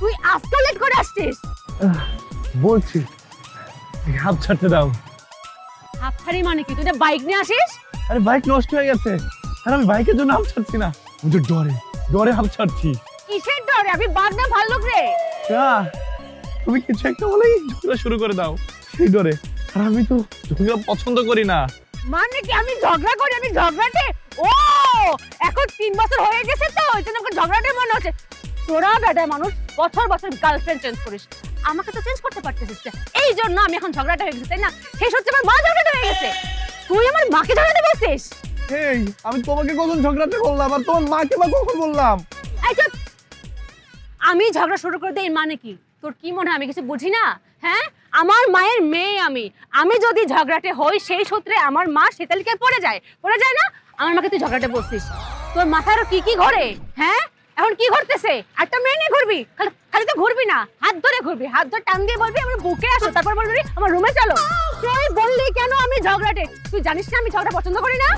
তুই আজকে লেট করে আসছিস? বলছি। হাত ছাড়তে দাও। হাফখারি মানে কি? তুই যে বাইক নিয়ে আসিস? আরে বাইক নষ্ট হয়ে গেছে। আর আমি বাইকের জন্য হাত ছাড়ছি না। আমি তো ডরে ডরে হাত ছাড়ছি। কিসের ডরে? আমি বাদ না ভাল্লুক রে। না তুমি কিছু একটা বলেই ঝগড়া শুরু করে দাও। সেই ডরে। আর আমি তো ঝগড়া পছন্দ করি না। মানে কি? আমি ঝগড়া করি? আমি ঝগড়াটে? ও! এখন তিন বছর হয়ে গেছে তো ওই জন্য ঝগড়াটে মনে হচ্ছে। তোরা বেটা মানুষ। বছর বছর গার্লফ্রেন্ড চেঞ্জ করিস। আমাকে তো চেঞ্জ করতে পারতেছিস না এই জন্য আমি এখন ঝগড়াটা হয়ে গেছে তাই না? শেষ হচ্ছে আমার মা ঝগড়াটা হয়ে গেছে। তুই আমার মাকে ঝগড়াতে বলছিস? এই আমি তোমাকে কখন ঝগড়াতে বললাম? আর তোমার মাকে বা কখন বললাম? এই চুপ! আমি ঝগড়া শুরু করে দেই মানে কি? তোর কি মনে হয়? আমি কিছু বুঝি না? হ্যাঁ? আমার মায়ের মেয়ে আমি। আমি যদি ঝগড়াটে হই সেই সূত্রে আমার মা শীতালিকে পড়ে যায়। পড়ে যায় না? আমার মাকে তুই ঝগড়াটে বলছিস। তোর মাথায় আরও কি কি ঘরে? হ্যাঁ? এখন কি ঘুরতেছে একটা মেয়ে নিয়ে ঘুরবি। খালি খালি তো ঘুরবি না হাত ধরে ঘুরবি। হাত ধরে টান দিয়ে বলবি আমার বুকে আসো তারপর বলবি আমার রুমে চলো। তুই বললি কেন আমি ঝগড়াটে? তুই জানিস না আমি ঝগড়া পছন্দ করি না?